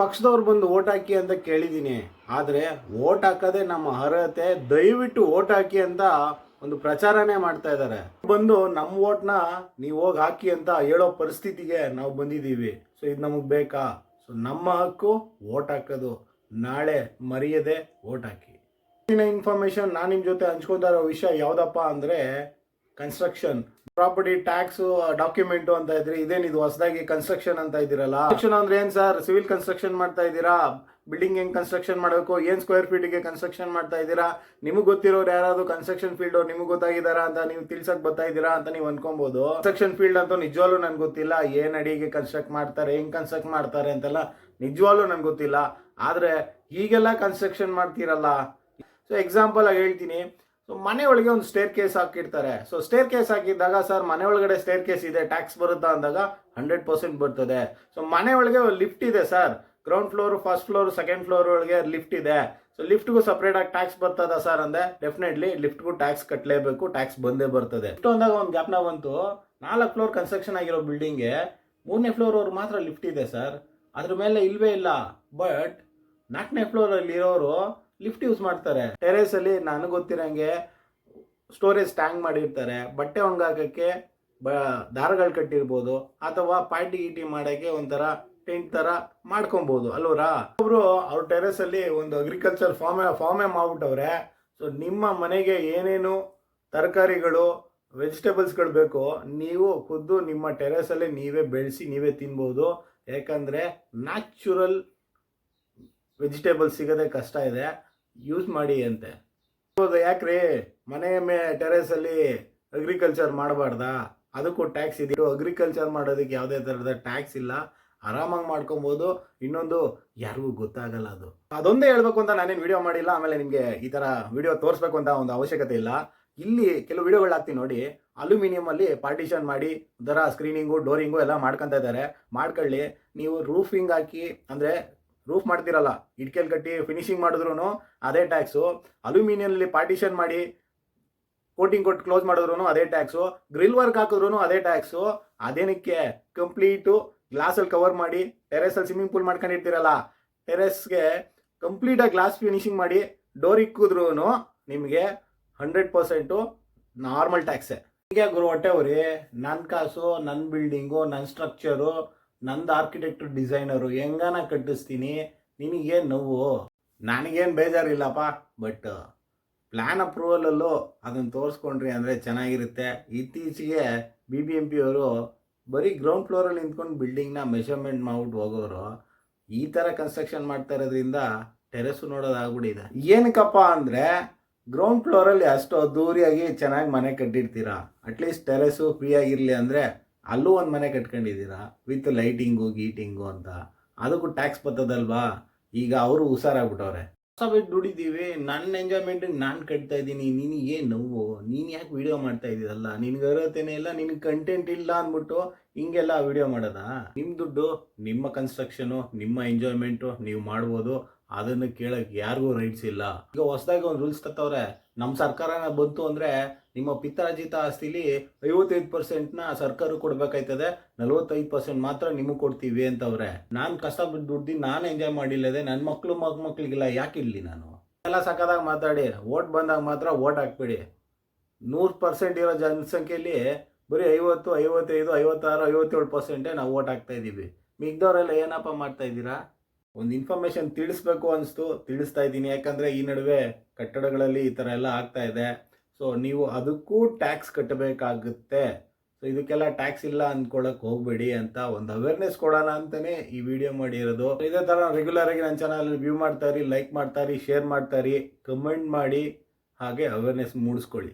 ಪಕ್ಷದವ್ರು ಬಂದು ಓಟ್ ಹಾಕಿ ಅಂತ ಕೇಳಿದ್ದೀನಿ. ಆದರೆ ಓಟ್ ಹಾಕೋದೇ ನಮ್ಮ ಅರ್ಹತೆ, ದಯವಿಟ್ಟು ಓಟ್ ಹಾಕಿ ಅಂತ ಒಂದು ಪ್ರಚಾರನೇ ಮಾಡ್ತಾ ಇದ್ದಾರೆ. ಬಂದು ನಮ್ಮ ಓಟ್ನ ನೀವು ಹೋಗಿ ಹಾಕಿ ಅಂತ ಹೇಳೋ ಪರಿಸ್ಥಿತಿಗೆ ನಾವು ಬಂದಿದ್ದೀವಿ. ಸೊ ಇದು ನಮಗೆ ಬೇಕಾ? ಸೊ ನಮ್ಮ ಹಕ್ಕು ಓಟ್ ಹಾಕೋದು. ನಾಳೆ ಮರೆಯದೆ ಓಟ್ ಹಾಕಿ. ಇನ್ಫಾರ್ಮೇಶನ್ ನಾನು ನಿಮ್ಮ ಜೊತೆ ಹಂಚ್ಕೊತಾ ಇರೋ ವಿಷಯ ಯಾವುದಪ್ಪ ಅಂದರೆ ಕನ್ಸ್ಟ್ರಕ್ಷನ್ ಪ್ರಾಪರ್ಟಿ ಟ್ಯಾಕ್ಸ್ ಡಾಕ್ಯುಮೆಂಟ್ ಅಂತ ಇದ್ರಿ ಇದೇನಿದು ಹೊಸದಾಗಿ ಕನ್ಸ್ಟ್ರಕ್ಷನ್ ಅಂತ ಇದ್ದೀರಲ್ಲ? ಕನ್ಸ್ಟ್ರಕ್ಷನ್ ಅಂದ್ರೆ ಏನ್ ಸರ್ ಸಿವಿಲ್ ಕನ್ಸ್ಟ್ರಕ್ಷನ್ ಮಾಡ್ತಾ ಇದ್ದೀರಾ? ಬಿಲ್ಡಿಂಗ್ ಹೆಂಗ್ ಕನ್ಸ್ಟ್ರಕ್ಷನ್ ಮಾಡಬೇಕು? ಏನ್ ಸ್ಕ್ವೇರ್ ಫೀಟ್ಗೆ ಕನ್ಸ್ಟ್ರಕ್ಷನ್ ಮಾಡ್ತಾ ಇದ್ದೀರಾ? ನಿಮಗೆ ಗೊತ್ತಿರೋರು ಯಾರಾದ್ರು ಕನ್ಸ್ಟ್ರಕ್ಷನ್ ಫೀಲ್ಡ್ ನಿಮಗೆ ಗೊತ್ತಾಗಿದಾರಾ ಅಂತ ನೀವು ತಿಳ್ಸಕ್ ಬರ್ತಾ ಅಂತ ನೀವು ಅನ್ಕೊಬಹುದು ಕನ್ಸ್ಟ್ರಕ್ಷನ್ ಫೀಲ್ಡ್ ಅಂತ ನಿಜವಾಗ್ಲೂ ನನ್ಗೆ ಗೊತ್ತಿಲ್ಲ. ಏನ್ ಅಡಿಗೆ ಕನ್ಸ್ಟ್ರಕ್ಟ್ ಮಾಡ್ತಾರೆ, ಹೆಂಗ್ ಕನ್ಸ್ಟ್ರಕ್ಟ್ ಮಾಡ್ತಾರೆ ಅಂತೆಲ್ಲ ನಿಜವಾಗ್ಲೂ ನನ್ಗೆ ಗೊತ್ತಿಲ್ಲ. ಆದ್ರೆ ಈಗೆಲ್ಲ ಕನ್ಸ್ಟ್ರಕ್ಷನ್ ಮಾಡ್ತೀರಲ್ಲ? ಸೊ ಎಕ್ಸಾಂಪಲ್ ಆಗಿ ಹೇಳ್ತೀನಿ. ಸೊ ಮನೆ ಒಳಗೆ ಒಂದು ಸ್ಟೇರ್ ಕೇಸ್ ಹಾಕಿರ್ತಾರೆ. ಸೊ ಸ್ಟೇರ್ ಕೇಸ್ ಹಾಕಿದ್ದಾಗ, ಸರ್, ಮನೆ ಒಳಗಡೆ ಸ್ಟೇರ್ ಕೇಸ್ ಇದೆ ಟ್ಯಾಕ್ಸ್ ಬರುತ್ತಾ? ಅಂದಾಗ ಹಂಡ್ರೆಡ್ ಪರ್ಸೆಂಟ್ ಬರ್ತದೆ. ಸೊ ಮನೆ ಒಳಗೆ ಲಿಫ್ಟ್ ಇದೆ, sir. Ground floor first floor second floor ಒಳಗೆ ಲಿಫ್ಟ್ ಇದೆ. ಸೊ ಲಿಫ್ಟ್ಗೂ ಸಪ್ರೇಟ್ ಆಗಿ ಟ್ಯಾಕ್ಸ್ ಬರ್ತದ, ಸರ್ ಅಂದ್ರೆ ಡೆಫಿನೆಟ್ಲಿ ಲಿಫ್ಟ್ಗೂ ಟ್ಯಾಕ್ಸ್ ಕಟ್ಟಲೇಬೇಕು ಟ್ಯಾಕ್ಸ್ ಬಂದೇ ಬರ್ತದೆ. ಲಿಫ್ಟ್ ಅಂದಾಗ ಒಂದು ಜ್ಞಾಪನ ಬಂತು. ನಾಲ್ಕು ಫ್ಲೋರ್ ಕನ್ಸ್ಟ್ರಕ್ಷನ್ ಆಗಿರೋ ಬಿಲ್ಡಿಂಗ್ಗೆ ಮೂರನೇ ಫ್ಲೋರ್ ಅವ್ರು ಮಾತ್ರ ಲಿಫ್ಟ್ ಇದೆ, ಸರ್. ಅದ್ರ ಮೇಲೆ ಇಲ್ವೇ ಇಲ್ಲ. ಬಟ್ ನಾಲ್ಕನೇ ಫ್ಲೋರ್ ಅಲ್ಲಿ ಇರೋರು ಲಿಫ್ಟ್ ಯೂಸ್ ಮಾಡ್ತಾರೆ. ಟೆರೇಸ್ ಅಲ್ಲಿ ನನಗೆ ಗೊತ್ತಿರಂಗೆ ಸ್ಟೋರೇಜ್ ಟ್ಯಾಂಕ್ ಮಾಡಿರ್ತಾರೆ. ಬಟ್ಟೆ ಒಂಗಾಕಕ್ಕೆ ಬ, ದಾರಗಳು ಕಟ್ಟಿರ್ಬೋದು ಅಥವಾ ಪಾರ್ಟಿ ಗೀಟಿ ಮಾಡೋಕ್ಕೆ ಒಂಥರ ಟೆಂಟ್ ಥರ ಮಾಡ್ಕೊಬೋದು. ಅಲ್ವರಾ? ಒಬ್ರು ಅವ್ರ ಟೆರೇಸ್ ಅಲ್ಲಿ ಒಂದು ಅಗ್ರಿಕಲ್ಚರ್ ಫಾರ್ಮ್ ಫಾರ್ಮೇ ಮಾಡ್ಬಿಟ್ಟವ್ರೆ. ಸೊ ನಿಮ್ಮ ಮನೆಗೆ ಏನೇನು ತರಕಾರಿಗಳು ವೆಜಿಟೇಬಲ್ಸ್ಗಳು ಬೇಕು ನೀವು ಖುದ್ದು ನಿಮ್ಮ ಟೆರೇಸಲ್ಲಿ ನೀವೇ ಬೆಳೆಸಿ ನೀವೇ ತಿನ್ಬೋದು. ಯಾಕಂದರೆ ನ್ಯಾಚುರಲ್ ವೆಜಿಟೇಬಲ್ಸ್ ಸಿಗೋದೇ ಕಷ್ಟ ಇದೆ. ಯೂಸ್ ಮಾಡಿ ಅಂತೆ. ಯಾಕ್ರಿ? ಮನೆ ಮೇ ಟೆರೇಸಲ್ಲಿ ಅಗ್ರಿಕಲ್ಚರ್ ಮಾಡಬಾರ್ದಾ? ಅದಕ್ಕೂ ಟ್ಯಾಕ್ಸ್ ಇದೆ. ಅಗ್ರಿಕಲ್ಚರ್ ಮಾಡೋದಕ್ಕೆ ಯಾವುದೇ ಥರದ ಟ್ಯಾಕ್ಸ್ ಇಲ್ಲ. ಆರಾಮಾಗಿ ಮಾಡ್ಕೊಬೋದು. ಇನ್ನೊಂದು ಯಾರಿಗೂ ಗೊತ್ತಾಗಲ್ಲ ಅದು. ಅದೊಂದೇ ಹೇಳ್ಬೇಕು ಅಂತ ನಾನೇನು ವಿಡಿಯೋ ಮಾಡಿಲ್ಲ, ಆಮೇಲೆ ನಿಮಗೆ ಈ ಥರ ವಿಡಿಯೋ ತೋರಿಸ್ಬೇಕು ಅಂತ ಒಂದು ಅವಶ್ಯಕತೆ ಇಲ್ಲ. ಇಲ್ಲಿ ಕೆಲವು ವಿಡಿಯೋಗಳು ಹಾಕ್ತೀನಿ ನೋಡಿ. ಅಲ್ಯೂಮಿನಿಯಂ ಅಲ್ಲಿ ಪಾರ್ಟಿಷನ್ ಮಾಡಿ ದರ ಸ್ಕ್ರೀನಿಂಗು ಡೋರಿಂಗು ಎಲ್ಲ ಮಾಡ್ಕೊತಾ ಇದ್ದಾರೆ. ಮಾಡ್ಕೊಳ್ಳಿ. ನೀವು ರೂಫಿಂಗ್ ಹಾಕಿ, ಅಂದರೆ ರೂಫ್ ಮಾಡ್ತಿರಲ್ಲ. ಇಟ್ಕೆಲ್ ಕಟ್ಟಿ ಫಿನಿಶಿಂಗ್ ಮಾಡಿದ್ರು ಅದೇ ಟ್ಯಾಕ್ಸು ಅಲ್ಯೂಮಿನಿಯಂಲಿ ಪಾರ್ಟಿಷನ್ ಮಾಡಿ ಕೋಟಿಂಗ್ ಕೊಟ್ಟು ಕ್ಲೋಸ್ ಮಾಡಿದ್ರು ಅದೇ ಟ್ಯಾಕ್ಸು ಗ್ರಿಲ್ ವರ್ಕ್ ಹಾಕಿದ್ರು ಅದೇ ಟ್ಯಾಕ್ಸು ಅದೇನಕ್ಕೆ? ಕಂಪ್ಲೀಟು ಗ್ಲಾಸಲ್ಲಿ ಕವರ್ ಮಾಡಿ ಟೆರೆಸಲ್ಲಿ ಸ್ವಿಮ್ಮಿಂಗ್ ಪೂಲ್ ಮಾಡ್ಕೊಂಡಿರ್ತೀರಲ್ಲ. ಟೆರೆಸ್ಗೆ ಕಂಪ್ಲೀಟಾಗಿ ಗ್ಲಾಸ್ ಫಿನಿಶಿಂಗ್ ಮಾಡಿ ಡೋರ್ ಇಕ್ಕಿದ್ರು ನಿಮಗೆ ಹಂಡ್ರೆಡ್ ಪರ್ಸೆಂಟು ನಾರ್ಮಲ್ ಟ್ಯಾಕ್ಸೇ ಹೀಗೆ ಗುರು ಹೊಟ್ಟೆವ್ರಿ ನನ್ನ ಕಾಸು ನನ್ನ ಬಿಲ್ಡಿಂಗು ನನ್ನ ಸ್ಟ್ರಕ್ಚರು ನಂದು ಆರ್ಕಿಟೆಕ್ಟ್ ಡಿಸೈನರು ಹೆಂಗನ ಕಟ್ಟಿಸ್ತೀನಿ? ನಿನಗೇನು ನೋವು? ನನಗೇನು ಬೇಜಾರಿಲ್ಲಪ್ಪ. ಬಟ್ ಪ್ಲ್ಯಾನ್ ಅಪ್ರೂವಲಲ್ಲೂ ಅದನ್ನು ತೋರಿಸ್ಕೊಂಡ್ರಿ ಅಂದರೆ ಚೆನ್ನಾಗಿರುತ್ತೆ. ಇತ್ತೀಚೆಗೆ ಬಿ ಬಿ ಎಂ ಪಿ ಅವರು ಬರೀ ಗ್ರೌಂಡ್ ಫ್ಲೋರಲ್ಲಿ ನಿಂತ್ಕೊಂಡು ಬಿಲ್ಡಿಂಗ್ನ ಮೆಷರ್ಮೆಂಟ್ ಮಾಡ್ಬಿಟ್ಟು ಹೋಗೋರು, ಈ ಥರ ಕನ್ಸ್ಟ್ರಕ್ಷನ್ ಮಾಡ್ತಾ ಇರೋದ್ರಿಂದ ಟೆರೆಸ್ಸು ನೋಡೋದಾಗ್ಬಿಟ್ಟಿದೆ ಏನಕ್ಕಪ್ಪ ಅಂದರೆ ಗ್ರೌಂಡ್ ಫ್ಲೋರಲ್ಲಿ ಅಷ್ಟು ಅದ್ದೂರಿಯಾಗಿ ಚೆನ್ನಾಗಿ ಮನೆ ಕಟ್ಟಿರ್ತೀರಾ? ಅಟ್ಲೀಸ್ಟ್ ಟೆರೆಸ್ಸು ಫ್ರೀ ಆಗಿರಲಿ ಅಂದರೆ ಅಲ್ಲೂ ಒಂದು ಮನೆ ಕಟ್ಕೊಂಡಿದ್ದೀರಾ? ವಿತ್ ಲೈಟಿಂಗು, ಗೀಟಿಂಗು ಅಂತ. ಅದಕ್ಕೂ ಟ್ಯಾಕ್ಸ್ ಬರ್ತದಲ್ವಾ? ಈಗ ಅವರು ಹುಷಾರಾಗ್ಬಿಟ್ಟವ್ರೆ. ಬಿಟ್ಟು ದುಡಿದೀವಿ ನನ್ನ ಎಂಜಾಯ್ಮೆಂಟಿಗೆ ನಾನು ಕಟ್ತಾ ಇದ್ದೀನಿ, ನೀನು ಏನು ನೋವು? ನೀನು ಯಾಕೆ ವಿಡಿಯೋ ಮಾಡ್ತಾ ಇದ್ದೀರಲ್ಲ? ನಿನ್ಗೆ ಅರ್ಹತೆನೇ ಇಲ್ಲ, ನಿನಗೆ ಕಂಟೆಂಟ್ ಇಲ್ಲ ಅಂದ್ಬಿಟ್ಟು ಹಿಂಗೆಲ್ಲ ವಿಡಿಯೋ ಮಾಡೋದಾ? ನಿಮ್ಮ ದುಡ್ಡು, ನಿಮ್ಮ ಕನ್ಸ್ಟ್ರಕ್ಷನು ನಿಮ್ಮ ಎಂಜಾಯ್ಮೆಂಟು ನೀವು ಮಾಡ್ಬೋದು. ಅದನ್ನು ಕೇಳಕ್ಕೆ ಯಾರಿಗೂ ರೈಟ್ಸ್ ಇಲ್ಲ. ಈಗ ಹೊಸದಾಗಿ ಒಂದು ರೂಲ್ಸ್ ತತ್ತವ್ರೆ ನಮ್ಮ ಸರ್ಕಾರನ ಬಂತು ಅಂದರೆ ನಿಮ್ಮ ಪಿತ್ರಾರ್ಜಿತ ಆಸ್ತಿಲಿ ಐವತ್ತೈದು ಪರ್ಸೆಂಟ್ನ ಸರ್ಕಾರ ಕೊಡಬೇಕಾಯ್ತದೆ, ನಲವತ್ತೈದು ಪರ್ಸೆಂಟ್ ಮಾತ್ರ ನಿಮಗೆ ಕೊಡ್ತೀವಿ ಅಂತವ್ರೆ. ನಾನು ಕಷ್ಟಪಟ್ಟು ದುಡ್ದು ನಾನು ಎಂಜಾಯ್ ಮಾಡಿಲ್ಲದೆ ನನ್ನ ಮಕ್ಕಳು ಮಗ ಮಕ್ಳಿಗೆಲ್ಲ ಯಾಕೆ ಇರಲಿ ನಾನು? ಎಲ್ಲ ಸಕ್ಕದಾಗ ಮಾತಾಡಿ ಓಟ್ ಬಂದಾಗ ಮಾತ್ರ ಓಟ್ ಹಾಕ್ಬೇಡಿ. ನೂರು ಪರ್ಸೆಂಟ್ ಇರೋ ಜನಸಂಖ್ಯೆಯಲ್ಲಿ ಬರೀ ಐವತ್ತು, ಐವತ್ತೈದು, ಐವತ್ತಾರು, ಐವತ್ತೇಳು ಪರ್ಸೆಂಟೇ ನಾವು ಓಟ್ ಹಾಕ್ತಾ ಇದ್ದೀವಿ ಮಿಗ್ದವರೆಲ್ಲ ಏನಪ್ಪ ಮಾಡ್ತಾ ಇದ್ದೀರಾ? ಒಂದು ಇನ್ಫಾರ್ಮೇಷನ್ ತಿಳಿಸ್ಬೇಕು ಅನಿಸ್ತು, ತಿಳಿಸ್ತಾ ಇದ್ದೀನಿ. ಯಾಕಂದರೆ ಈ ನಡುವೆ ಕಟ್ಟಡಗಳಲ್ಲಿ ಈ ಥರ ಎಲ್ಲ ಆಗ್ತಾ ಇದೆ. ಸೊ ನೀವು ಅದಕ್ಕೂ ಟ್ಯಾಕ್ಸ್ ಕಟ್ಟಬೇಕಾಗುತ್ತೆ. ಸೊ ಇದಕ್ಕೆಲ್ಲ ಟ್ಯಾಕ್ಸ್ ಇಲ್ಲ ಅಂದ್ಕೊಳಕ್ ಹೋಗಬೇಡಿ ಅಂತ ಒಂದು ಅವೇರ್ನೆಸ್ ಕೊಡೋಣ ಅಂತಲೇ ಈ ವಿಡಿಯೋ ಮಾಡಿರೋದು. ಇದೇ ಥರ ರೆಗ್ಯುಲರ್ ಆಗಿ ನನ್ನ ಚಾನಲ್ ವ್ಯೂ ಮಾಡ್ತಾ ಇರಿ ಲೈಕ್ ಮಾಡ್ತಾ ಇರಿ ಶೇರ್ ಮಾಡ್ತಾ ಇರಿ ಕಮೆಂಟ್ ಮಾಡಿ, ಹಾಗೆ ಅವೇರ್ನೆಸ್ ಮೂಡಿಸ್ಕೊಳ್ಳಿ.